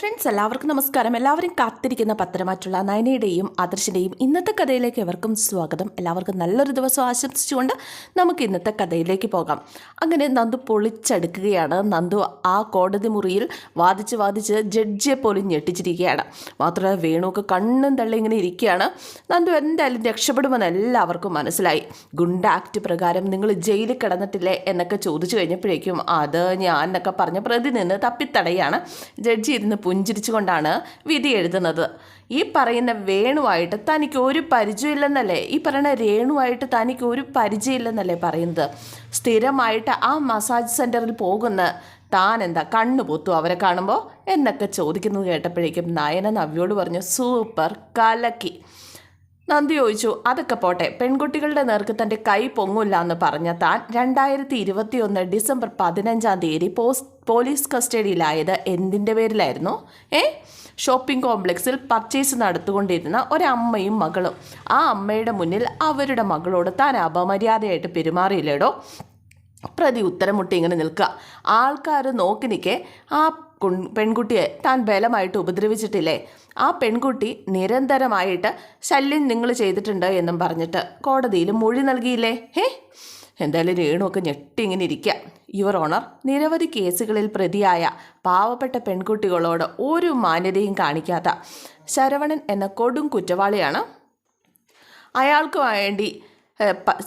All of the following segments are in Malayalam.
ഫ്രണ്ട്സ് എല്ലാവർക്കും നമസ്കാരം. എല്ലാവരും കാത്തിരിക്കുന്ന പത്രമാറ്റുള്ള നയനയുടെയും ആദർശിന്റെയും ഇന്നത്തെ കഥയിലേക്ക് എവർക്കും സ്വാഗതം. എല്ലാവർക്കും നല്ലൊരു ദിവസം ആശംസിച്ചുകൊണ്ട് നമുക്ക് ഇന്നത്തെ കഥയിലേക്ക് പോകാം. അങ്ങനെ നന്ദു പൊളിച്ചെടുക്കുകയാണ്. നന്ദു ആ കോടതി മുറിയിൽ വാദിച്ച് വാദിച്ച് ജഡ്ജിയെ പോലും ഞെട്ടിച്ചിരിക്കുകയാണ്. മാത്രമല്ല വേണുവൊക്കെ കണ്ണും തള്ളി ഇങ്ങനെ ഇരിക്കുകയാണ്. നന്ദു എന്തായാലും രക്ഷപ്പെടുമെന്ന് എല്ലാവർക്കും മനസ്സിലായി. ഗുണ്ട ആക്ട് പ്രകാരം നിങ്ങൾ ജയിലിൽ കിടന്നിട്ടില്ലേ എന്നൊക്കെ ചോദിച്ചു കഴിഞ്ഞപ്പോഴേക്കും അത് ഞാൻ എന്നൊക്കെ പറഞ്ഞ പ്രതി നിന്ന് തപ്പിത്തടയാണ്. ജഡ്ജി ഇരുന്ന് പുഞ്ചിരിച്ചുകൊണ്ടാണ് വിധി എഴുതുന്നത്. ഈ പറയുന്ന വേണുവായിട്ട് തനിക്ക് ഒരു പരിചയമില്ലെന്നല്ലേ? ഈ പറയുന്ന രേണുവായിട്ട് തനിക്ക് ഒരു പരിചയമില്ലെന്നല്ലേ പറയുന്നത്? സ്ഥിരമായിട്ട് ആ മസാജ് സെന്ററിൽ പോകുന്ന താൻ എന്താ കണ്ണു പൊത്തു അവരെ കാണുമ്പോൾ എന്നൊക്കെ ചോദിക്കുന്നത് കേട്ടപ്പോഴേക്കും നയന നവ്യോട് പറഞ്ഞു സൂപ്പർ കലക്കി. നന്ദി ചോദിച്ചു. അതൊക്കെ പോട്ടെ. പെൺകുട്ടികളുടെ നേർക്ക് തന്റെ കൈ പൊങ്ങില്ല എന്ന് പറഞ്ഞ താൻ രണ്ടായിരത്തി ഇരുപത്തി ഒന്ന് ഡിസംബർ പതിനഞ്ചാം തീയതി പോസ് പോലീസ് കസ്റ്റഡിയിലായത് എന്തിന്റെ പേരിലായിരുന്നു? ഏ? ഷോപ്പിംഗ് കോംപ്ലക്സിൽ പർച്ചേസ് നടത്തുകൊണ്ടിരുന്ന ഒരമ്മയും മകളും. ആ അമ്മയുടെ മുന്നിൽ അവരുടെ മകളോട് താൻ അപമര്യാദയായിട്ട് പെരുമാറിയില്ലേടോ? പ്രതി ഉത്തരമുട്ടി ഇങ്ങനെ നിൽക്കുക. ആൾക്കാർ നോക്കി നിൽക്കെ ആ പെൺകുട്ടിയെ താൻ ബലമായിട്ട് ഉപദ്രവിച്ചിട്ടില്ലേ? ആ പെൺകുട്ടി നിരന്തരമായിട്ട് ശല്യം നിങ്ങൾ ചെയ്തിട്ടുണ്ട് എന്നും പറഞ്ഞിട്ട് കോടതിയിൽ മൊഴി നൽകിയില്ലേ? ഹേ? എന്തായാലും രേണുവൊക്കെ ഞെട്ടി ഇങ്ങനെ ഇരിക്കുക യുവർ ഓണർ നിരവധി കേസുകളിൽ പ്രതിയായ പാവപ്പെട്ട പെൺകുട്ടികളോട് ഒരു മാന്യതയും കാണിക്കാത്ത ശരവണൻ എന്ന കൊടും കുറ്റവാളിയാണ്. അയാൾക്ക് വേണ്ടി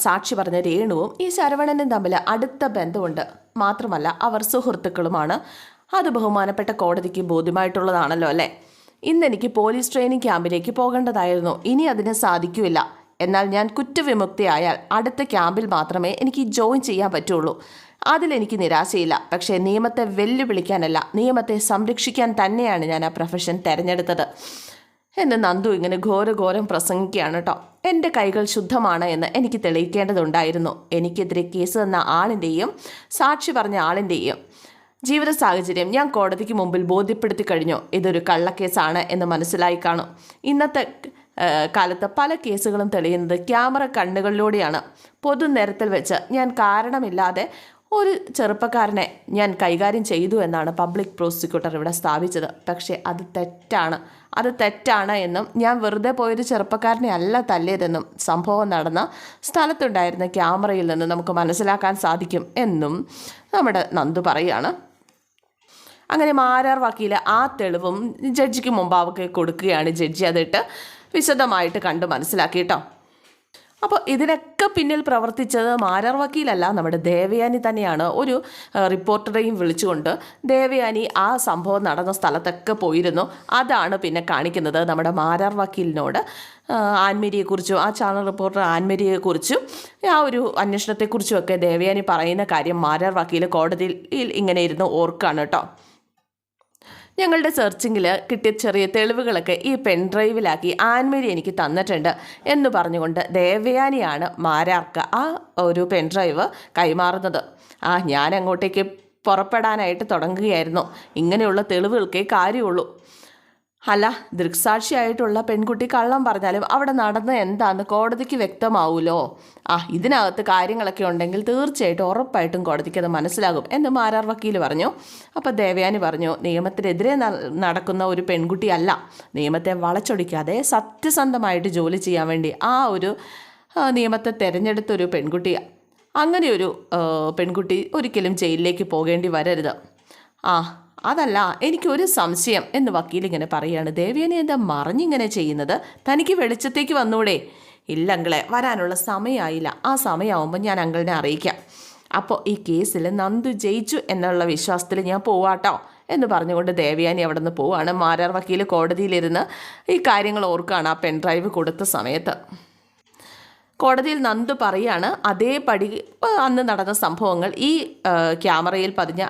സാക്ഷി പറഞ്ഞ രേണുവും ഈ ശരവണനും തമ്മിൽ അടുത്ത ബന്ധമുണ്ട്. മാത്രമല്ല അവർ സുഹൃത്തുക്കളുമാണ്. അത് ബഹുമാനപ്പെട്ട കോടതിക്ക് ബോധ്യമായിട്ടുള്ളതാണല്ലോ അല്ലേ? ഇന്ന് എനിക്ക് പോലീസ് ട്രെയിനിങ് ക്യാമ്പിലേക്ക് പോകേണ്ടതായിരുന്നു. ഇനി അതിന് സാധിക്കില്ല എന്നാൽ ഞാൻ കുറ്റവിമുക്തിയായാൽ അടുത്ത ക്യാമ്പിൽ മാത്രമേ എനിക്ക് ജോയിൻ ചെയ്യാൻ പറ്റുള്ളൂ. അതിലെനിക്ക് നിരാശയില്ല. പക്ഷേ നിയമത്തെ വെല്ലുവിളിക്കാനല്ല നിയമത്തെ സംരക്ഷിക്കാൻ തന്നെയാണ് ഞാൻ ആ പ്രൊഫഷൻ തിരഞ്ഞെടുത്തത്. എന്ന് നന്ദു ഇങ്ങനെ ഘോരഘോരം പ്രസംഗിക്കുകയാണ് കേട്ടോ. എന്റെ കൈകൾ ശുദ്ധമാണ് എന്ന് എനിക്ക് തെളിയിക്കേണ്ടതുണ്ടായിരുന്നു. എനിക്കെതിരെ കേസ് തന്ന ആളിന്റെയും സാക്ഷി പറഞ്ഞ ആളിന്റെയും ജീവിത സാഹചര്യം ഞാൻ കോടതിക്ക് മുമ്പിൽ ബോധ്യപ്പെടുത്തി കഴിഞ്ഞു. ഇതൊരു കള്ളക്കേസാണ് എന്ന് മനസ്സിലായി കാണും. ഇന്നത്തെ കാലത്ത് പല കേസുകളും തെളിയുന്നത് ക്യാമറ കണ്ണുകളിലൂടെയാണ്. പൊതുനിരത്തിൽ വെച്ച് ഞാൻ കാരണമില്ലാതെ ഒരു ചെറുപ്പക്കാരനെ ഞാൻ കൈകാര്യം ചെയ്തു എന്നാണ് പബ്ലിക് പ്രോസിക്യൂട്ടർ ഇവിടെ സ്ഥാപിച്ചത്. പക്ഷേ അത് തെറ്റാണ്. അത് തെറ്റാണ് എന്നും ഞാൻ വെറുതെ പോയൊരു ചെറുപ്പക്കാരനെ അല്ല തല്ലിയതെന്നും സംഭവം നടന്ന സ്ഥലത്തുണ്ടായിരുന്ന ക്യാമറയിൽ നിന്ന് നമുക്ക് മനസ്സിലാക്കാൻ സാധിക്കും എന്നും നമ്മുടെ നന്ദു പറയുകയാണ്. അങ്ങനെ മാരാർ വക്കീൽ ആ തെളിവും ജഡ്ജിക്ക് മുമ്പാവൊക്കെ കൊടുക്കുകയാണ് ജഡ്ജി. അതിട്ട് വിശദമായിട്ട് കണ്ട് മനസ്സിലാക്കി കേട്ടോ അപ്പോൾ ഇതിനൊക്കെ പിന്നിൽ പ്രവർത്തിച്ചത് മാരാർ വക്കീലല്ല നമ്മുടെ ദേവയാനി തന്നെയാണ്. ഒരു റിപ്പോർട്ടറെയും വിളിച്ചുകൊണ്ട് ദേവയാനി ആ സംഭവം നടന്ന സ്ഥലത്തൊക്കെ പോയിരുന്നു. അതാണ് പിന്നെ കാണിക്കുന്നത് നമ്മുടെ മാരാർ വക്കീലിനോട്. ആൻമേരിയെക്കുറിച്ചും ആ ചാനൽ റിപ്പോർട്ടർ ആൻമേരിയെക്കുറിച്ചും ആ ഒരു അന്വേഷണത്തെക്കുറിച്ചും ഒക്കെ ദേവയാനി പറയുന്ന കാര്യം മാരാർ വക്കീൽ കോടതിയിൽ ഇങ്ങനെ ഇരുന്ന് ഓർക്കാണ് കേട്ടോ. ഞങ്ങളുടെ സെർച്ചിങ്ങിൽ കിട്ടിയ ചെറിയ തെളിവുകളൊക്കെ ഈ പെൻഡ്രൈവിലാക്കി ആൻമേരി എനിക്ക് തന്നിട്ടുണ്ട് എന്ന് പറഞ്ഞുകൊണ്ട് ദേവയാനിയാണ് മാരാർക്ക് ആ ഒരു പെൻഡ്രൈവ് കൈമാറുന്നത്. ആ ഞാൻ അങ്ങോട്ടേക്ക് പുറപ്പെടാനായിട്ട് തുടങ്ങുകയായിരുന്നു. ഇങ്ങനെയുള്ള തെളിവുകൾക്കേ കാര്യമുള്ളൂ. അല്ല ദൃക്സാക്ഷിയായിട്ടുള്ള പെൺകുട്ടി കള്ളം പറഞ്ഞാലും അവിടെ നടന്നത് എന്താണെന്ന് കോടതിക്ക് വ്യക്തമാവുമല്ലോ ആ ഇതിനകത്ത് കാര്യങ്ങളൊക്കെ ഉണ്ടെങ്കിൽ തീർച്ചയായിട്ടും ഉറപ്പായിട്ടും കോടതിക്ക് അത് മനസ്സിലാകും എന്ന് മാരാർ വക്കീൽ പറഞ്ഞു. അപ്പോൾ ദേവയാനി പറഞ്ഞു നിയമത്തിനെതിരെ നടക്കുന്ന ഒരു പെൺകുട്ടിയല്ല നിയമത്തെ വളച്ചൊടിക്കാതെ സത്യസന്ധമായിട്ട് ജോലി ചെയ്യാൻ വേണ്ടി ആ ഒരു നിയമത്തെ തിരഞ്ഞെടുത്തൊരു പെൺകുട്ടി പെൺകുട്ടിയാണ് അങ്ങനെ ഒരു ആ, പെൺകുട്ടി ഒരിക്കലും ജയിലിലേക്ക് പോകേണ്ടി വരരുത്. ആ അതല്ല എനിക്കൊരു സംശയം എന്ന് വക്കീൽ ഇങ്ങനെ പറയാണ് ദേവിയനെ എന്താ മറിഞ്ഞിങ്ങനെ ചെയ്യുന്നത്? തനിക്ക് വെളിച്ചത്തേക്ക് വന്നൂടെ? ഇല്ലങ്കളെ വരാനുള്ള സമയമായില്ല ആ സമയമാകുമ്പോൾ ഞാൻ അങ്കിളിനെ അറിയിക്കാം. അപ്പോൾ ഈ കേസിൽ നന്ദു ജയിച്ചു എന്നുള്ള വിശ്വാസത്തിൽ ഞാൻ പോവാട്ടോ എന്ന് പറഞ്ഞുകൊണ്ട് ദേവയാനി അവിടെ നിന്ന് പോവാണ്. മാരാർ വക്കീൽ കോടതിയിലിരുന്ന് ഈ കാര്യങ്ങൾ ഓർക്കുകയാണ് ആ പെൻഡ്രൈവ് കൊടുത്ത സമയത്ത്. കോടതിയിൽ നന്ദു പറയാണ് അതേപടി അന്ന് നടന്ന സംഭവങ്ങൾ ഈ ക്യാമറയിൽ പതിഞ്ഞ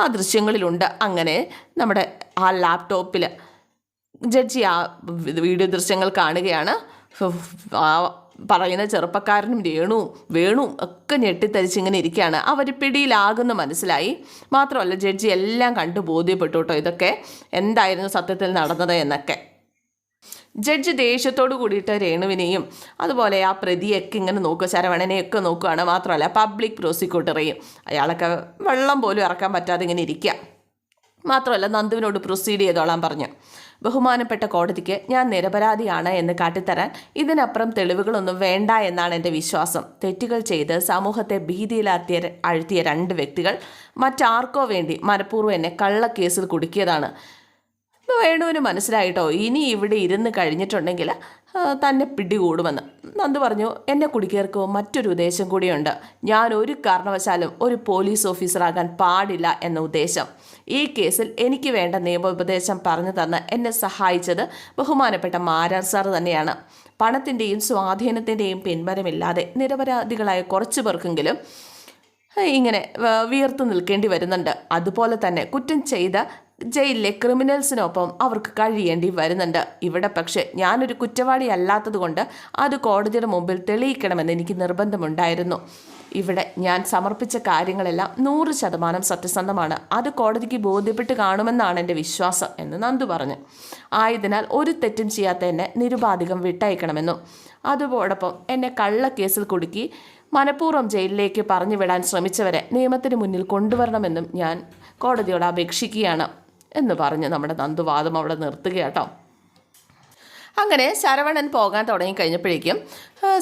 ആ ദൃശ്യങ്ങളിലുണ്ട്. അങ്ങനെ നമ്മുടെ ആ ലാപ്ടോപ്പിൽ ജഡ്ജി ആ വീഡിയോ ദൃശ്യങ്ങൾ കാണുകയാണ്. ആ പറയുന്ന ചെറുപ്പക്കാരനും രേണുവും വേണു ഒക്കെ ഞെട്ടിത്തരിച്ചിങ്ങനെ ഇരിക്കുകയാണ്. അവർ പിടിയിലാകുന്ന മനസ്സിലായി. മാത്രമല്ല ജഡ്ജി എല്ലാം കണ്ടു ബോധ്യപ്പെട്ടു കേട്ടോ ഇതൊക്കെ. എന്തായിരുന്നു സത്യത്തിൽ നടന്നത് എന്നൊക്കെ. ജഡ്ജി ദേഷ്യത്തോട് കൂടിയിട്ട് രേണുവിനെയും അതുപോലെ ആ പ്രതിയൊക്കെ ഇങ്ങനെ നോക്കുക ശരവണനെയൊക്കെ നോക്കുകയാണ് മാത്രമല്ല പബ്ലിക് പ്രോസിക്യൂട്ടറെയും അയാളൊക്കെ വെള്ളം പോലും ഇറക്കാൻ പറ്റാതെ ഇങ്ങനെ ഇരിക്കുക. മാത്രമല്ല നന്ദുവിനോട് പ്രൊസീഡ് ചെയ്തോളാൻ പറഞ്ഞു. ബഹുമാനപ്പെട്ട കോടതിക്ക് ഞാൻ നിരപരാധിയാണ് എന്ന് കാട്ടിത്തരാൻ ഇതിനപ്പുറം തെളിവുകളൊന്നും വേണ്ട എന്നാണ് എന്റെ വിശ്വാസം. തെറ്റുകൾ ചെയ്ത് സമൂഹത്തെ ഭീതിയിലാത്തിയ അഴ്ത്തിയ രണ്ട് വ്യക്തികൾ മറ്റാർക്കോ വേണ്ടി മനഃപൂർവം എന്നെ കള്ളക്കേസിൽ കുടുക്കിയതാണ്. വേണുവിന് മനസ്സിലായിട്ടോ? ഇനി ഇവിടെ ഇരുന്ന് കഴിഞ്ഞിട്ടുണ്ടെങ്കിൽ തന്നെ പിടികൂടുമെന്ന്. നന്ദു പറഞ്ഞു എന്നെ കുടിക്കേർക്കോ മറ്റൊരു ഉദ്ദേശം കൂടിയുണ്ട്. ഞാൻ ഒരു കാരണവശാലും ഒരു പോലീസ് ഓഫീസറാകാൻ പാടില്ല എന്ന ഉദ്ദേശം. ഈ കേസിൽ എനിക്ക് വേണ്ട നിയമോപദേശം പറഞ്ഞു തന്ന് എന്നെ സഹായിച്ചത് ബഹുമാനപ്പെട്ട മാരാർ സാർ തന്നെയാണ്. പണത്തിന്റെയും സ്വാധീനത്തിന്റെയും പിൻബലമില്ലാതെ നിരപരാധികളായ കുറച്ചു പേർക്കെങ്കിലും ഇങ്ങനെ വിയർത്ത് നിൽക്കേണ്ടി വരുന്നുണ്ട്. അതുപോലെ തന്നെ കുറ്റം ചെയ്ത ജയിലിലെ ക്രിമിനൽസിനൊപ്പം അവർക്ക് കഴിയേണ്ടി വരുന്നുണ്ട്. ഇവിടെ പക്ഷേ ഞാനൊരു കുറ്റവാളി അല്ലാത്തതുകൊണ്ട് അത് കോടതിയുടെ മുമ്പിൽ തെളിയിക്കണമെന്ന് എനിക്ക് നിർബന്ധമുണ്ടായിരുന്നു. ഇവിടെ ഞാൻ സമർപ്പിച്ച കാര്യങ്ങളെല്ലാം നൂറ് ശതമാനം സത്യസന്ധമാണ്. അത് കോടതിക്ക് ബോധ്യപ്പെട്ട് കാണുമെന്നാണ് എന്റെ വിശ്വാസം എന്ന് നന്ദു പറഞ്ഞു. ആയതിനാൽ ഒരു തെറ്റും ചെയ്യാത്ത എന്നെ നിരുപാധികം വിട്ടയക്കണമെന്നും. അതോടൊപ്പം എന്നെ കള്ളക്കേസിൽ കുടുക്കി മനഃപൂർവം ജയിലിലേക്ക് പറഞ്ഞു വിടാൻ ശ്രമിച്ചവരെ നിയമത്തിന് മുന്നിൽ കൊണ്ടുവരണമെന്നും ഞാൻ കോടതിയോട് അപേക്ഷിക്കുകയാണ്. എന്ന് പറഞ്ഞ് നമ്മുടെ നന്ദുവാദം അവിടെ നിർത്തുകയാട്ടോ അങ്ങനെ ശരവണൻ പോകാൻ തുടങ്ങിക്കഴിഞ്ഞപ്പോഴേക്കും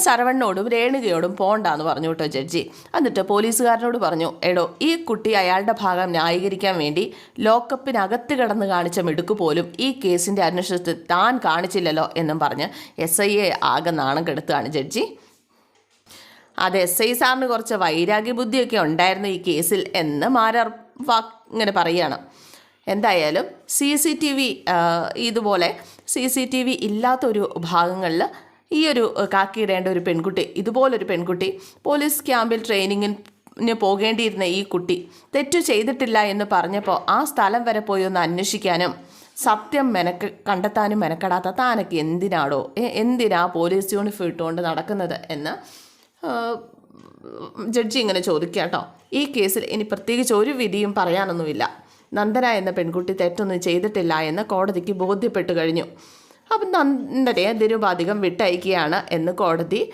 ശരവണനോടും രേണുകയോടും പോണ്ടാന്ന് പറഞ്ഞു കേട്ടോ ജഡ്ജി. എന്നിട്ട് പോലീസുകാരനോട് പറഞ്ഞു എടോ ഈ കുട്ടി അയാളുടെ ഭാഗം ന്യായീകരിക്കാൻ വേണ്ടി ലോക്കപ്പിനകത്ത് കിടന്ന് കാണിച്ച മിടുക്ക് പോലും ഈ കേസിന്റെ അന്വേഷണത്തിൽ താൻ കാണിച്ചില്ലല്ലോ എന്നും പറഞ്ഞ് എസ് ഐ എ ആകെ നാണം കെടുത്തുകയാണ് ജഡ്ജി. അത് എസ് ഐ സാറിന് കുറച്ച് വൈരാഗ്യ ബുദ്ധിയൊക്കെ ഉണ്ടായിരുന്നു ഈ കേസിൽ എന്ന് മാരാർ വാ ഇങ്ങനെ പറയുകയാണ്. എന്തായാലും സി സി ടി വി ഇതുപോലെ സി സി ടി വി ഇല്ലാത്തൊരു ഭാഗങ്ങളിൽ ഈ ഒരു കാക്കിയിടേണ്ട ഒരു പെൺകുട്ടി ഇതുപോലൊരു പെൺകുട്ടി പോലീസ് ക്യാമ്പിൽ ട്രെയിനിങ്ങിന് പോകേണ്ടിയിരുന്ന ഈ കുട്ടി തെറ്റു ചെയ്തിട്ടില്ല എന്ന് പറഞ്ഞപ്പോൾ ആ സ്ഥലം വരെ പോയി ഒന്ന് അന്വേഷിക്കാനും സത്യം മെനക്ക് കണ്ടെത്താനും മെനക്കെടാത്ത താനൊക്കെ എന്തിനാടോ എന്തിനാ പോലീസ് യൂണിഫോം ഇട്ടുകൊണ്ട് നടക്കുന്നത് എന്ന് ജഡ്ജി ഇങ്ങനെ ചോദിക്കുക കേട്ടോ. ഈ കേസിൽ ഇനി പ്രത്യേകിച്ച് ഒരു വിധിയും പറയാനൊന്നുമില്ല. നന്ദന എന്ന പെൺകുട്ടി തെറ്റൊന്നും ചെയ്തിട്ടില്ല എന്ന് കോടതിക്ക് ബോധ്യപ്പെട്ടു കഴിഞ്ഞു. അപ്പം നന്ദനയെ നിരുപാധികം വിട്ടയക്കുകയാണ് എന്ന് കോടതി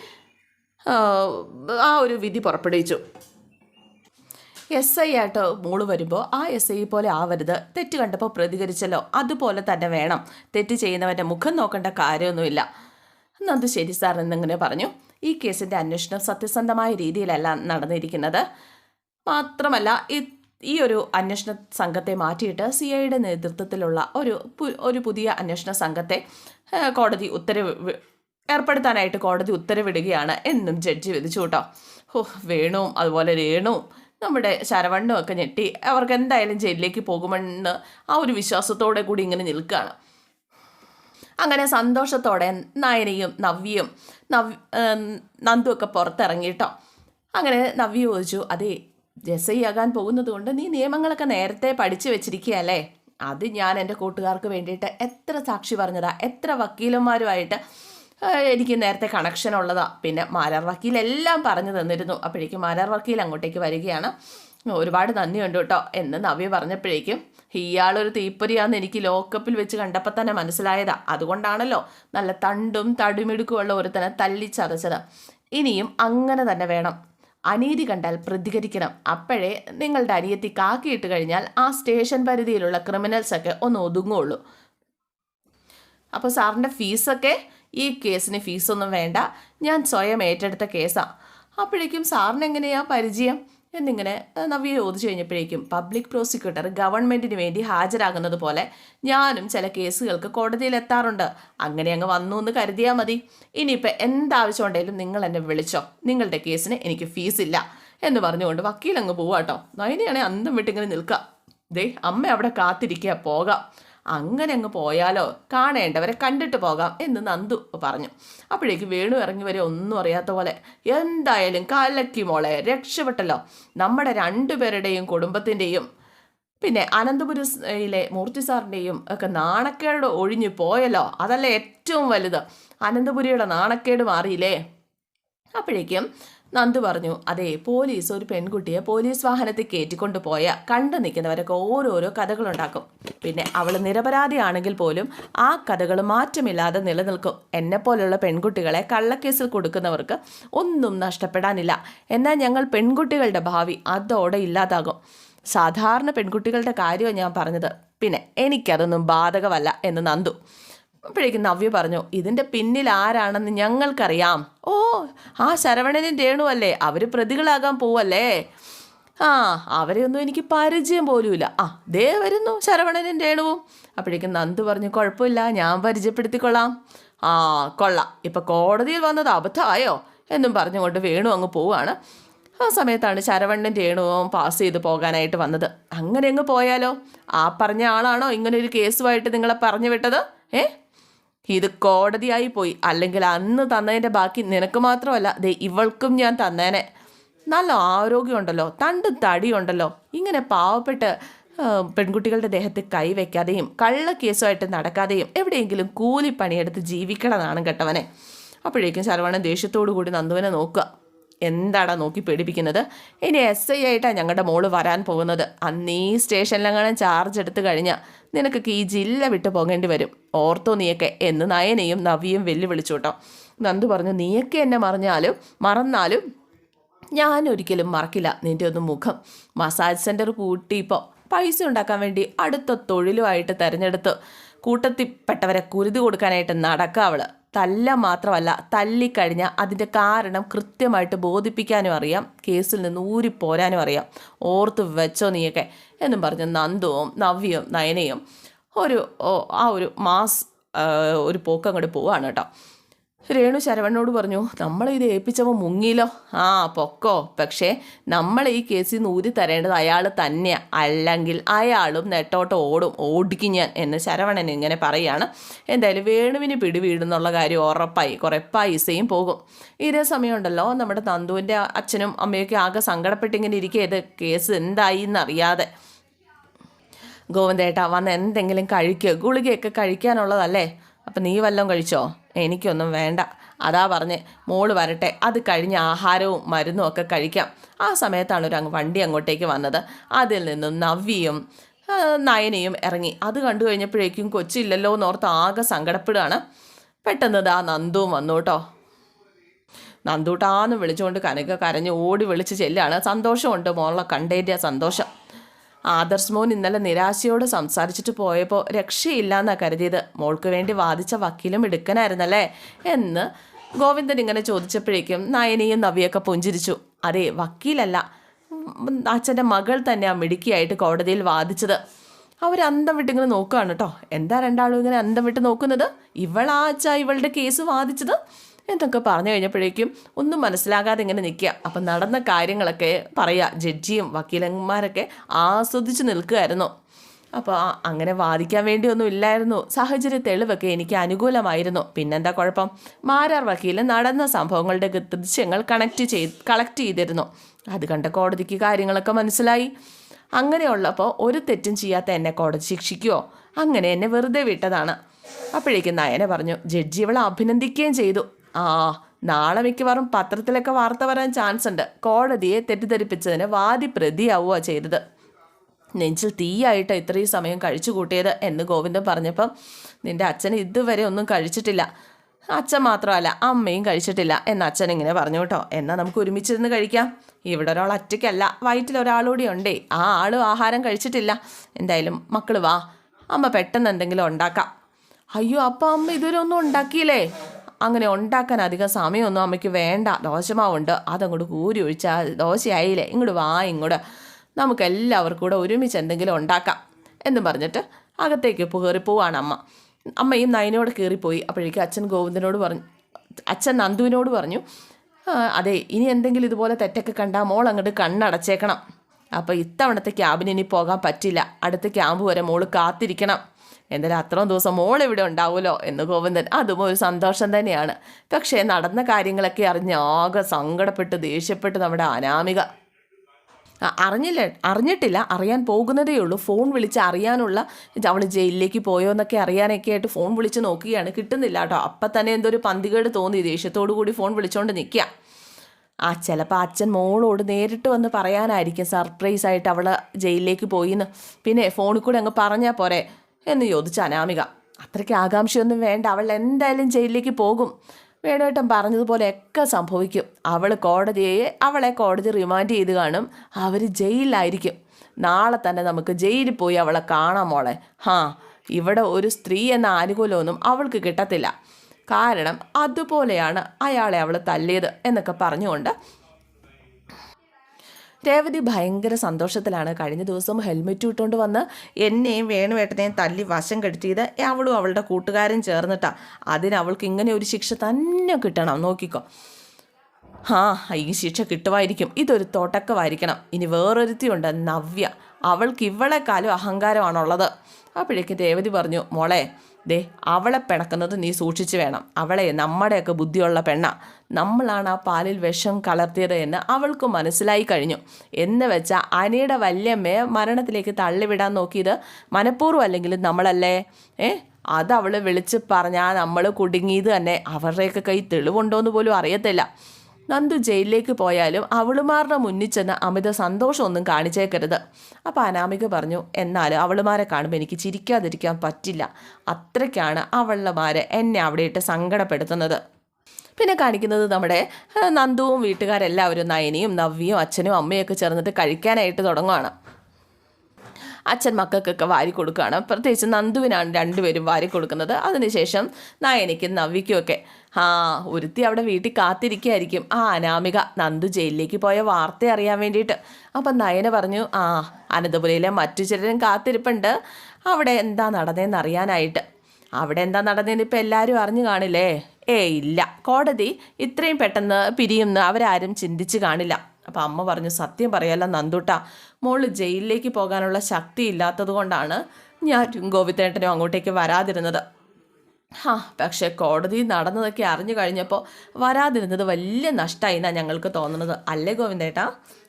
ആ ഒരു വിധി പുറപ്പെടുവിച്ചു. എസ് ഐ ആയിട്ട് മോൾ വരുമ്പോൾ ആ എസ് ഐ പോലെ ആവരുത്. തെറ്റ് കണ്ടപ്പോൾ പ്രതികരിച്ചല്ലോ. അതുപോലെ തന്നെ വേണം. തെറ്റ് ചെയ്യുന്നവന്റെ മുഖം നോക്കേണ്ട കാര്യമൊന്നുമില്ല. നന്ദു ശരി സാർ എന്നിങ്ങനെ പറഞ്ഞു. ഈ കേസിന്റെ അന്വേഷണം സത്യസന്ധമായ രീതിയിലല്ല നടന്നിരിക്കുന്നത്. മാത്രമല്ല ഈ ഒരു അന്വേഷണ സംഘത്തെ മാറ്റിയിട്ട് സി ഐയുടെ നേതൃത്വത്തിലുള്ള ഒരു ഒരു പുതിയ അന്വേഷണ സംഘത്തെ കോടതി ഉത്തരവ് ഏർപ്പെടുത്താനായിട്ട് കോടതി ഉത്തരവിടുകയാണ് എന്നും ജഡ്ജി വിധിച്ചു കേട്ടോ ഓ വേണുവും അതുപോലെ രേണുവും നമ്മുടെ ശരവണ്ണും ഒക്കെ ഞെട്ടി. അവർക്ക് എന്തായാലും ജയിലിലേക്ക് പോകുമെന്ന് ആ ഒരു വിശ്വാസത്തോടെ കൂടി ഇങ്ങനെ നിൽക്കുകയാണ് അങ്ങനെ സന്തോഷത്തോടെ നയനയും നവ്യയും നവ് നന്ദുവൊക്കെ പുറത്തിറങ്ങിയിട്ടോ അങ്ങനെ നവ്യ ചോദിച്ചു അതെ ജസയാകാൻ പോകുന്നത് കൊണ്ട് നീ നിയമങ്ങളൊക്കെ നേരത്തെ പഠിച്ചു വെച്ചിരിക്കുകയല്ലേ അത് ഞാൻ എന്റെ കൂട്ടുകാർക്ക് വേണ്ടിയിട്ട് എത്ര സാക്ഷി പറഞ്ഞതാ എത്ര വക്കീലന്മാരുമായിട്ട് എനിക്ക് നേരത്തെ കണക്ഷൻ ഉള്ളതാ. പിന്നെ മാരാർ വക്കീൽ എല്ലാം പറഞ്ഞു തന്നിരുന്നു. അപ്പോഴേക്കും മാരാർ വക്കീൽ അങ്ങോട്ടേക്ക് വരികയാണ്. ഒരുപാട് നന്ദിയുണ്ട് കേട്ടോ. എന്ന് നവ്യ പറഞ്ഞപ്പോഴേക്കും ഇയാളൊരു തീപ്പൊരിയാന്ന് എനിക്ക് ലോക്കപ്പിൽ വെച്ച് കണ്ടപ്പോൾ തന്നെ മനസ്സിലായതാ. അതുകൊണ്ടാണല്ലോ നല്ല തണ്ടും തടിമിടുക്കുമുള്ള ഒരുത്തനെ തല്ലിച്ചതച്ചത്. ഇനിയും അങ്ങനെ തന്നെ വേണം. അനീതി കണ്ടാൽ പ്രതികരിക്കണം. അപ്പോഴേ നിങ്ങളുടെ അനിയത്തി കാക്കിയിട്ട് കഴിഞ്ഞാൽ ആ സ്റ്റേഷൻ പരിധിയിലുള്ള ക്രിമിനൽസൊക്കെ ഒന്ന് ഒതുങ്ങുള്ളൂ. അപ്പോൾ സാറിന്റെ ഫീസൊക്കെ ഈ കേസിന് ഫീസൊന്നും വേണ്ട. ഞാൻ സ്വയം ഏറ്റെടുത്ത കേസാണ് അപ്പോഴേക്കും സാറിനെങ്ങനെയാണ് പരിചയം? എന്നിങ്ങനെ നവ്യ ചോദിച്ചു കഴിഞ്ഞപ്പോഴേക്കും പബ്ലിക് പ്രോസിക്യൂട്ടർ ഗവൺമെന്റിന് വേണ്ടി ഹാജരാകുന്നത് പോലെ ഞാനും ചില കേസുകൾക്ക് കോടതിയിൽ എത്താറുണ്ട്. അങ്ങനെ അങ്ങ് വന്നു എന്ന് കരുതിയാൽ മതി. ഇനിയിപ്പോൾ എന്താവശ്യം ഉണ്ടെങ്കിലും നിങ്ങൾ എന്നെ വിളിച്ചോ. നിങ്ങളുടെ കേസിന് എനിക്ക് ഫീസില്ല എന്ന് പറഞ്ഞുകൊണ്ട് വക്കീലങ്ങ് പോവാട്ടോ നയനയാണെ അന്തം വിട്ടിങ്ങനെ നിൽക്കുക ദേ അമ്മ അവിടെ കാത്തിരിക്കുക പോകാം. അങ്ങനെ അങ്ങ് പോയാലോ? കാണേണ്ടവരെ കണ്ടിട്ട് പോകാം എന്ന് നന്ദു പറഞ്ഞു. അപ്പോഴേക്ക് വേണു ഇറങ്ങി വരെ ഒന്നും അറിയാത്ത പോലെ എന്തായാലും കലക്കി മോളെ രക്ഷപ്പെട്ടല്ലോ. നമ്മുടെ രണ്ടുപേരുടെയും കുടുംബത്തിന്റെയും പിന്നെ അനന്തപുരയിലെ മൂർത്തി സാറിന്റെയും ഒക്കെ നാണക്കേട് ഒഴിഞ്ഞു പോയല്ലോ. അതല്ലേ ഏറ്റവും വലുത്. അനന്തപുരിയുടെ നാണക്കേട് മാറിയില്ലേ? അപ്പോഴേക്കും നന്ദു പറഞ്ഞു അതെ പോലീസ് ഒരു പെൺകുട്ടിയെ പോലീസ് വാഹനത്തിൽ കയറ്റിക്കൊണ്ട് പോയ കണ്ടു നിൽക്കുന്നവരൊക്കെ ഓരോരോ കഥകളുണ്ടാക്കും. പിന്നെ അവൾ നിരപരാധിയാണെങ്കിൽ പോലും ആ കഥകൾ മാറ്റമില്ലാതെ നിലനിൽക്കും. എന്നെപ്പോലുള്ള പെൺകുട്ടികളെ കള്ളക്കേസിൽ കൊടുക്കുന്നവർക്ക് ഒന്നും നഷ്ടപ്പെടാനില്ല. എന്നാൽ ഞങ്ങൾ പെൺകുട്ടികളുടെ ഭാവി അതോടെ ഇല്ലാതാകും. സാധാരണ പെൺകുട്ടികളുടെ കാര്യമാണ് ഞാൻ പറഞ്ഞത്. പിന്നെ എനിക്കതൊന്നും ബാധകമല്ല എന്ന് നന്ദു. അപ്പോഴേക്കും നവ്യ പറഞ്ഞു ഇതിന്റെ പിന്നിൽ ആരാണെന്ന് ഞങ്ങൾക്കറിയാം. ഓ ആ ശരവണനും രേണുവല്ലേ അവർ പ്രതികളാകാൻ പോവല്ലേ? ആ അവരെ ഒന്നും എനിക്ക് പരിചയം പോലുമില്ല. ആ ദേ വരുന്നു ശരവണനും രേണുവും. അപ്പോഴേക്കും നന്ദു പറഞ്ഞു കുഴപ്പമില്ല ഞാൻ പരിചയപ്പെടുത്തിക്കൊള്ളാം. ആ കൊള്ളാം. ഇപ്പം കോടതിയിൽ വന്നത് അബദ്ധമായോ? എന്നും പറഞ്ഞുകൊണ്ട് വേണു അങ്ങ് പോവുകയാണ് ആ സമയത്താണ് ശരവണ്ണൻ രേണുവും പാസ് ചെയ്ത് പോകാനായിട്ട് വന്നത്. അങ്ങനെ അങ്ങ് പോയാലോ? ആ പറഞ്ഞ ആളാണോ ഇങ്ങനെ ഒരു കേസുമായിട്ട് നിങ്ങളെ പറഞ്ഞു വിട്ടത്? ഏ? ഇത് കോടതിയായി പോയി. അല്ലെങ്കിൽ അന്ന് തന്നതിന്റെ ബാക്കി നിനക്ക് മാത്രമല്ല ദേ ഇവൾക്കും ഞാൻ തന്നേനെ. നല്ല ആരോഗ്യമുണ്ടല്ലോ തണ്ട് തടിയുണ്ടല്ലോ. ഇങ്ങനെ പാവപ്പെട്ട് പെൺകുട്ടികളുടെ ദേഹത്ത് കൈവയ്ക്കാതെയും കള്ള കേസുമായിട്ട് നടക്കാതെയും എവിടെയെങ്കിലും കൂലിപ്പണിയെടുത്ത് ജീവിക്കണമെന്നാണ് കേട്ടവനെ. അപ്പോഴേക്കും ശരവണൻ ദേഷ്യത്തോടു കൂടി നന്ദുവിനെ നോക്കുക. എന്താടാ നോക്കി പേടിപ്പിക്കുന്നത്? ഇനി എസ് ഐ ആയിട്ടാണ് ഞങ്ങളുടെ മോൾ വരാൻ പോകുന്നത്. അന്ന് ഈ സ്റ്റേഷനിലെങ്ങാനും ചാർജ് എടുത്തു കഴിഞ്ഞാൽ നിനക്കൊക്കെ ഈ ജില്ല വിട്ടു പോകേണ്ടി വരും. ഓർത്തോ നീയൊക്കെ? എന്ന് നയനെയും നവിയും വെല്ലുവിളിച്ചു കേട്ടോ. നന്ദു പറഞ്ഞു നീയൊക്കെ എന്നെ മറിഞ്ഞാലും മറന്നാലും ഞാൻ ഒരിക്കലും മറക്കില്ല നിന്റെ ഒന്ന് മുഖം. മസാജ് സെന്റർ കൂട്ടിയപ്പോൾ പൈസ ഉണ്ടാക്കാൻ വേണ്ടി അടുത്ത തൊഴിലുമായിട്ട് തിരഞ്ഞെടുത്ത് കൂട്ടത്തിൽപ്പെട്ടവരെ കുരുതി കൊടുക്കാനായിട്ട് നടക്കുക അവൾ. തല്ല മാത്രമല്ല തല്ലിക്കഴിഞ്ഞാൽ അതിന്റെ കാരണം കൃത്യമായിട്ട് ബോധിപ്പിക്കാനും അറിയാം കേസിൽ നിന്ന് ഊരിപ്പോരാനും അറിയാം. ഓർത്ത് വെച്ചോ നീയൊക്കെ എന്നും പറഞ്ഞ് നന്ദുവും നവ്യയും നയനയും ഒരു ആ ഒരു മാസ് ഒരു പോക്കങ്ങോട്ട് പോവാണ് കേട്ടോ. രേണു ശരവണനോട് പറഞ്ഞു നമ്മളെ ഇത് ഏൽപ്പിച്ചപ്പോൾ മുങ്ങിയില്ലോ ആ പൊക്കോ. പക്ഷേ നമ്മൾ ഈ കേസിൽ നിന്ന് ഊരി തരേണ്ടത് അയാൾ തന്നെയാണ് അല്ലെങ്കിൽ അയാളും നെട്ടോട്ട് ഓടും. ഓടിക്കും ഞാൻ എന്ന് ശരവണൻ ഇങ്ങനെ പറയാണ്. എന്തായാലും വേണുവിന് പിടിവീടുന്നുള്ള കാര്യം ഉറപ്പായി. കുറേ പൈസയും പോകും. ഇതേ സമയമുണ്ടല്ലോ നമ്മുടെ നന്ദുവിന്റെ അച്ഛനും അമ്മയൊക്കെ ആകെ സങ്കടപ്പെട്ടിങ്ങനെ ഇരിക്കുക ഇത് കേസ് എന്തായി എന്നറിയാതെ ഗോവിന്ദേട്ട വന്ന് എന്തെങ്കിലും കഴിക്കുക ഗുളികയൊക്കെ കഴിക്കാനുള്ളതല്ലേ? അപ്പം നീ വല്ലതും കഴിച്ചോ? എനിക്കൊന്നും വേണ്ട. അതാ പറഞ്ഞ് മോൾ വരട്ടെ. അത് കഴിഞ്ഞ് ആഹാരവും മരുന്നും ഒക്കെ കഴിക്കാം. ആ സമയത്താണ് ഒരു വണ്ടി അങ്ങോട്ടേക്ക് വന്നത്. അതിൽ നിന്നും നവ്യയും നയനയും ഇറങ്ങി. അത് കണ്ടു കഴിഞ്ഞപ്പോഴേക്കും കൊച്ചില്ലല്ലോ എന്നോർത്ത് ആകെ സങ്കടപ്പെടുകയാണ്. പെട്ടെന്ന് ദാ നന്ദുവും വന്നു കേട്ടോ നന്ദൂട്ടാന്ന് വിളിച്ചുകൊണ്ട് കനക കരഞ്ഞ് ഓടി വിളിച്ച് ചെല്ലാണ് സന്തോഷമുണ്ട് മോളെ കണ്ടേന്റെ സന്തോഷം. ആദർശ് മോൻ ഇന്നലെ നിരാശയോട് സംസാരിച്ചിട്ട് പോയപ്പോൾ രക്ഷയില്ല കരുതിയത്. മോൾക്ക് വേണ്ടി വാദിച്ച വക്കീലും എടുക്കനായിരുന്നല്ലേ എന്ന് ഗോവിന്ദൻ ഇങ്ങനെ ചോദിച്ചപ്പോഴേക്കും നയനിയും നവിയൊക്കെ പുഞ്ചിരിച്ചു. അതെ വക്കീലല്ല. അച്ഛന്റെ മകൾ തന്നെയാണ് മിടുക്കിയായിട്ട് കോടതിയിൽ വാദിച്ചത്. അവർ അന്തം വിട്ടിങ്ങനെ നോക്കുകയാണ് കേട്ടോ. എന്താ രണ്ടാളും ഇങ്ങനെ അന്തം വിട്ട് നോക്കുന്നത്? ഇവളാ അച്ഛ ഇവളുടെ കേസ് വാദിച്ചത്? എന്നൊക്കെ പറഞ്ഞു കഴിഞ്ഞപ്പോഴേക്കും ഒന്നും മനസ്സിലാകാതെ ഇങ്ങനെ നിൽക്കുക. അപ്പം നടന്ന കാര്യങ്ങളൊക്കെ പറയുക. ജഡ്ജിയും വക്കീലന്മാരൊക്കെ ആസ്വദിച്ച് നിൽക്കുമായിരുന്നു. അപ്പോൾ അങ്ങനെ വാദിക്കാൻ വേണ്ടിയൊന്നും ഇല്ലായിരുന്നു. സാഹചര്യ തെളിവൊക്കെ എനിക്ക് അനുകൂലമായിരുന്നു. പിന്നെന്താ കുഴപ്പം? മാരാർ വക്കീൽ നടന്ന സംഭവങ്ങളുടെ ദൃശ്യങ്ങൾ കണക്ട് ചെയ്ത് കളക്ട് ചെയ്തിരുന്നു. അത് കണ്ട കോടതിക്ക് കാര്യങ്ങളൊക്കെ മനസ്സിലായി. അങ്ങനെയുള്ളപ്പോൾ ഒരു തെറ്റും ചെയ്യാത്ത എന്നെ കോടതി ശിക്ഷിക്കുമോ അങ്ങനെ എന്നെ വെറുതെ വിട്ടതാണ്. അപ്പോഴേക്കും നയന പറഞ്ഞു ജഡ്ജി ഇവളെ അഭിനന്ദിക്കുകയും ചെയ്തു. ആ നാളെ മിക്കവാറും പത്രത്തിലൊക്കെ വാർത്ത വരാൻ ചാൻസ് ഉണ്ട് കോടതിയെ തെറ്റിദ്ധരിപ്പിച്ചതിന് വാദി പ്രതിയാവുക ചെയ്തത്. നെഞ്ചിൽ തീയായിട്ട് ഇത്രയും സമയം കഴിച്ചു കൂട്ടിയത് എന്ന് ഗോവിന്ദൻ പറഞ്ഞപ്പം നിന്റെ അച്ഛൻ ഇതുവരെ ഒന്നും കഴിച്ചിട്ടില്ല. അച്ഛൻ മാത്രമല്ല അമ്മയും കഴിച്ചിട്ടില്ല എന്ന് അച്ഛൻ ഇങ്ങനെ പറഞ്ഞു കേട്ടോ. എന്നാൽ നമുക്ക് ഒരുമിച്ചിരുന്ന് കഴിക്കാം. ഇവിടെ ഒരാൾ ഒറ്റയ്ക്കല്ല വയറ്റിൽ ഒരാളൂടെ ഉണ്ടേ. ആ ആളും ആഹാരം കഴിച്ചിട്ടില്ല. എന്തായാലും മക്കൾ വാ. അമ്മ പെട്ടെന്ന് എന്തെങ്കിലും ഉണ്ടാക്കാം. അയ്യോ അപ്പം അമ്മ ഇതുവരെ ഒന്നും ഉണ്ടാക്കിയില്ലേ? അങ്ങനെ ഉണ്ടാക്കാൻ അധികം സമയമൊന്നും അമ്മയ്ക്ക് വേണ്ട. ദോശമാവുണ്ട്. അതങ്ങോട്ട് കൂരി ഒഴിച്ചാൽ ദോശയായില്ലേ? ഇങ്ങോട്ട് വാ ഇങ്ങോട്ട്. നമുക്ക് എല്ലാവർക്കും കൂടെ ഒരുമിച്ച് എന്തെങ്കിലും ഉണ്ടാക്കാം എന്നും പറഞ്ഞിട്ട് അകത്തേക്ക് കയറി പോവാണ് അമ്മ. അമ്മയും നയനോട് കയറിപ്പോയി. അപ്പോഴേക്കും അച്ഛൻ ഗോവിന്ദനോട് പറഞ്ഞു അച്ഛൻ നന്ദുവിനോട് പറഞ്ഞു അതെ ഇനി എന്തെങ്കിലും ഇതുപോലെ തെറ്റൊക്കെ കണ്ടാൽ മോൾ അങ്ങോട്ട് കണ്ണടച്ചേക്കണം. അപ്പോൾ ഇത്തവണത്തെ ക്യാമ്പിന് ഇനി പോകാൻ പറ്റില്ല. അടുത്ത ക്യാമ്പ് വരെ മോൾ കാത്തിരിക്കണം. എന്തായാലും അത്രയും ദിവസം മോൾ ഇവിടെ ഉണ്ടാവുമല്ലോ എന്ന് ഗോവിന്ദൻ. അതും ഒരു സന്തോഷം തന്നെയാണ്. പക്ഷേ നടന്ന കാര്യങ്ങളൊക്കെ അറിഞ്ഞ് ആകെ സങ്കടപ്പെട്ട് ദേഷ്യപ്പെട്ട് നമ്മുടെ അനാമിക. അറിഞ്ഞില്ല അറിഞ്ഞിട്ടില്ല. അറിയാൻ പോകുന്നതേ ഉള്ളൂ. ഫോൺ വിളിച്ച് അറിയാനുള്ള അവൾ ജയിലിലേക്ക് പോയോ എന്നൊക്കെ അറിയാനൊക്കെ ആയിട്ട് ഫോൺ വിളിച്ച് നോക്കുകയാണ്. കിട്ടുന്നില്ല കേട്ടോ. അപ്പം തന്നെ എന്തോ ഒരു പന്തികേട് തോന്നി. ദേഷ്യത്തോടു കൂടി ഫോൺ വിളിച്ചുകൊണ്ട് നിൽക്കുക ആ ചിലപ്പോൾ അച്ഛൻ മോളോട് നേരിട്ട് വന്ന് പറയാനായിരിക്കും. സർപ്രൈസ് ആയിട്ട് അവൾ ജയിലിലേക്ക് പോയിന്ന്. പിന്നെ ഫോണിൽ കൂടെ അങ്ങ് പറഞ്ഞാൽ പോരെ. എന്ന് ചോദിച്ച അനാമിക. അത്രയ്ക്ക് ആകാംക്ഷയൊന്നും വേണ്ട. അവൾ എന്തായാലും ജയിലിലേക്ക് പോകും. വേണുവേട്ടൻ പറഞ്ഞതുപോലെയൊക്കെ സംഭവിക്കും. അവൾ കോടതിയെ അവളെ കോടതി റിമാൻഡ് ചെയ്ത് കാണും. അവർ ജയിലിലായിരിക്കും. നാളെ തന്നെ നമുക്ക് ജയിലിൽ പോയി അവളെ കാണാം മോളെ. ഹാ ഇവിടെ ഒരു സ്ത്രീ എന്ന ആനുകൂല്യമൊന്നും അവൾക്ക് കിട്ടത്തില്ല. കാരണം അതുപോലെയാണ് അയാളെ അവൾ തല്ലിയത് എന്നൊക്കെ പറഞ്ഞുകൊണ്ട് രേവതി ഭയങ്കര സന്തോഷത്തിലാണ് കഴിഞ്ഞ ദിവസം ഹെൽമെറ്റ് ഇട്ടുകൊണ്ട് വന്ന് എന്നെയും വേണുവേട്ടനെയും തല്ലി വശം കെടുത്തിയത് അവളും അവളുടെ കൂട്ടുകാരും ചേർന്നിട്ടാ. അതിന് അവൾക്ക് ഇങ്ങനെ ഒരു ശിക്ഷ തന്നെ കിട്ടണം. നോക്കിക്കോ. ആ ഈ ശിക്ഷ കിട്ടുമായിരിക്കും. ഇതൊരു തോട്ടക്കമായിരിക്കണം. ഇനി വേറൊരുത്തിയുണ്ട് നവ്യ. അവൾക്ക് ഇവളെക്കാളും അഹങ്കാരമാണുള്ളത്. അപ്പോഴേക്കും രേവതി പറഞ്ഞു മോളെ ദേ അവളെ പിണക്കുന്നത് നീ സൂക്ഷിച്ചു വേണം. അവളെ നമ്മുടെയൊക്കെ ബുദ്ധിയുള്ള പെണ്ണ. നമ്മളാണ് ആ പാലിൽ വിഷം കലർത്തിയത് എന്ന് അവൾക്ക് മനസ്സിലായി കഴിഞ്ഞു. എന്ന് വെച്ചാൽ അനിയുടെ വല്യമ്മയെ മരണത്തിലേക്ക് തള്ളിവിടാൻ നോക്കിയത് മനഃപൂർവം അല്ലെങ്കിലും നമ്മളല്ലേ? ഏ? അത് അവൾ വിളിച്ച് പറഞ്ഞാൽ നമ്മൾ കുടുങ്ങിയത് തന്നെ. അവരുടെയൊക്കെ കൈ തെളിവുണ്ടോയെന്ന് പോലും അറിയത്തില്ല. നന്ദു ജയിലിലേക്ക് പോയാലും അവളുമാരുടെ മുന്നിൽ ചെന്ന് അമിത സന്തോഷമൊന്നും കാണിച്ചേക്കരുത്. അപ്പോൾ അനാമിക പറഞ്ഞു എന്നാൽ അവളുമാരെ കാണുമ്പോൾ എനിക്ക് ചിരിക്കാതിരിക്കാൻ പറ്റില്ല. അത്രയ്ക്കാണ് അവളുമാരെ എന്നെ അവിടെ ഇട്ട് സങ്കടപ്പെടുത്തുന്നത്. പിന്നെ കാണിക്കുന്നത് നമ്മുടെ നന്ദുവും വീട്ടുകാരെല്ലാവരും നയനിയും നവ്യയും അച്ഛനും അമ്മയൊക്കെ ചേർന്നിട്ട് കഴിക്കാനായിട്ട് തുടങ്ങുകയാണ് അച്ഛൻ മക്കൾക്കൊക്കെ വാരി കൊടുക്കുകയാണ്. പ്രത്യേകിച്ച് നന്ദുവിനാണ് രണ്ടുപേരും വാരി കൊടുക്കുന്നത്. അതിനുശേഷം നയനിക്കും നവ്യയ്ക്കുമൊക്കെ ആ ഒരുത്തി അവിടെ വീട്ടിൽ കാത്തിരിക്കുകയായിരിക്കും. ആ അനാമിക നന്ദു ജയിലിലേക്ക് പോയ വാർത്ത അറിയാൻ വേണ്ടിയിട്ട്. അപ്പം നയന പറഞ്ഞു ആ അനന്തപുരയിലെ മറ്റു ചിലരും കാത്തിരിപ്പുണ്ട്. അവിടെ എന്താ നടന്നതെന്ന് അറിയാനായിട്ട്. അവിടെ എന്താ നടന്നതെന്ന് ഇപ്പം എല്ലാവരും അറിഞ്ഞു കാണില്ലേ? ഏ ഇല്ല. കോടതി ഇത്രയും പെട്ടെന്ന് പിരിയുമെന്ന് അവരാരും ചിന്തിച്ച് കാണില്ല. അപ്പം അമ്മ പറഞ്ഞു സത്യം പറയാലോ നന്ദുട്ട. മോൾ ജയിലിലേക്ക് പോകാനുള്ള ശക്തി ഇല്ലാത്തത് കൊണ്ടാണ് ഞാൻ ഗോവിത്തേട്ടനും അങ്ങോട്ടേക്ക് വരാതിരുന്നത്. ഹാ പക്ഷേ കോടതി നടന്നതൊക്കെ അറിഞ്ഞു കഴിഞ്ഞപ്പോൾ വരാതിരുന്നത് വലിയ നഷ്ടമായി എന്നാണ് ഞങ്ങൾക്ക് തോന്നുന്നത്. അല്ലേ ഗോവിന്ദേട്ടാ?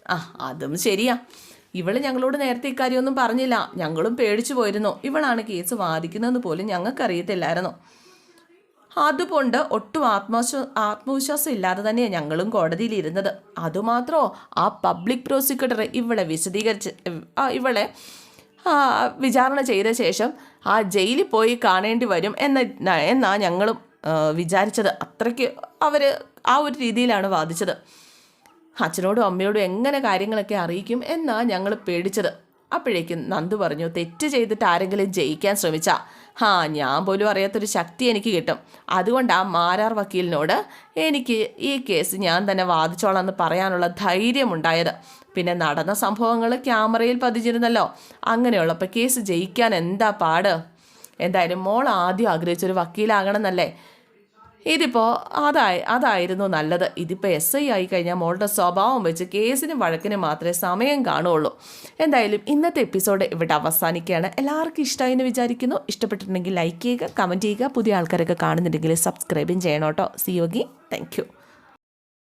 ആ അതും ശരിയാ. ഇവൾ ഞങ്ങളോട് നേരത്തെ ഇക്കാര്യമൊന്നും പറഞ്ഞില്ല. ഞങ്ങളും പേടിച്ചു പോയിരുന്നു. ഇവളാണ് കേസ് വാദിക്കുന്നതെന്ന് പോലും ഞങ്ങൾക്കറിയത്തില്ലായിരുന്നു. അതുകൊണ്ട് ഒട്ടും ആത്മവിശ്വ ആത്മവിശ്വാസം ഇല്ലാതെ തന്നെയാണ് ഞങ്ങളും കോടതിയിൽ ഇരുന്നത് അതുമാത്രമോ ആ പബ്ലിക് പ്രോസിക്യൂട്ടർ ഇവളെ വിശദീകരിച്ച് ഇവളെ വിചാരണ ചെയ്ത ശേഷം ആ ജയിലിൽ പോയി കാണേണ്ടി വരും എന്ന എന്നാ ഞങ്ങളും വിചാരിച്ചത്. അത്രയ്ക്ക് അവർ ആ ഒരു രീതിയിലാണ് വാദിച്ചത്. അച്ഛനോടും അമ്മയോടും എങ്ങനെ കാര്യങ്ങളൊക്കെ അറിയിക്കും എന്നാ ഞങ്ങൾ പേടിച്ചത്. അപ്പോഴേക്കും നന്ദു പറഞ്ഞു തെറ്റ് ചെയ്തിട്ട് ആരെങ്കിലും ജയിക്കാൻ ശ്രമിച്ചാൽ ഹാ ഞാൻ പോലും അറിയാത്തൊരു ശക്തി എനിക്ക് കിട്ടും. അതുകൊണ്ട് ആ മാരാർ വക്കീലിനോട് എനിക്ക് ഈ കേസ് ഞാൻ തന്നെ വാദിച്ചോളാം എന്ന് പറയാനുള്ള ധൈര്യമുണ്ടായത്. പിന്നെ നടന്ന സംഭവങ്ങൾ ക്യാമറയിൽ പതിച്ചിരുന്നല്ലോ. അങ്ങനെയുള്ളപ്പോൾ കേസ് ജയിക്കാൻ എന്താ പാട്? എന്തായാലും മോൾ ആദ്യം ആഗ്രഹിച്ചൊരു വക്കീലാകണമെന്നല്ലേ? ഇതിപ്പോൾ അതായി അതായിരുന്നു നല്ലത്. ഇതിപ്പോൾ എസ് ഐ ആയി കഴിഞ്ഞാൽ മോളുടെ സ്വഭാവം വെച്ച് കേസിനും വഴക്കിനും മാത്രമേ സമയം കാണുള്ളൂ എന്തായാലും ഇന്നത്തെ എപ്പിസോഡ് ഇവിടെ അവസാനിക്കുകയാണ്. എല്ലാവർക്കും ഇഷ്ടമായി എന്ന് വിചാരിക്കുന്നു. ഇഷ്ടപ്പെട്ടിട്ടുണ്ടെങ്കിൽ ലൈക്ക് ചെയ്യുക കമന്റ് ചെയ്യുക. പുതിയ ആൾക്കാരൊക്കെ കാണുന്നുണ്ടെങ്കിൽ സബ്സ്ക്രൈബും ചെയ്യണം കേട്ടോ. സി യോഗി താങ്ക്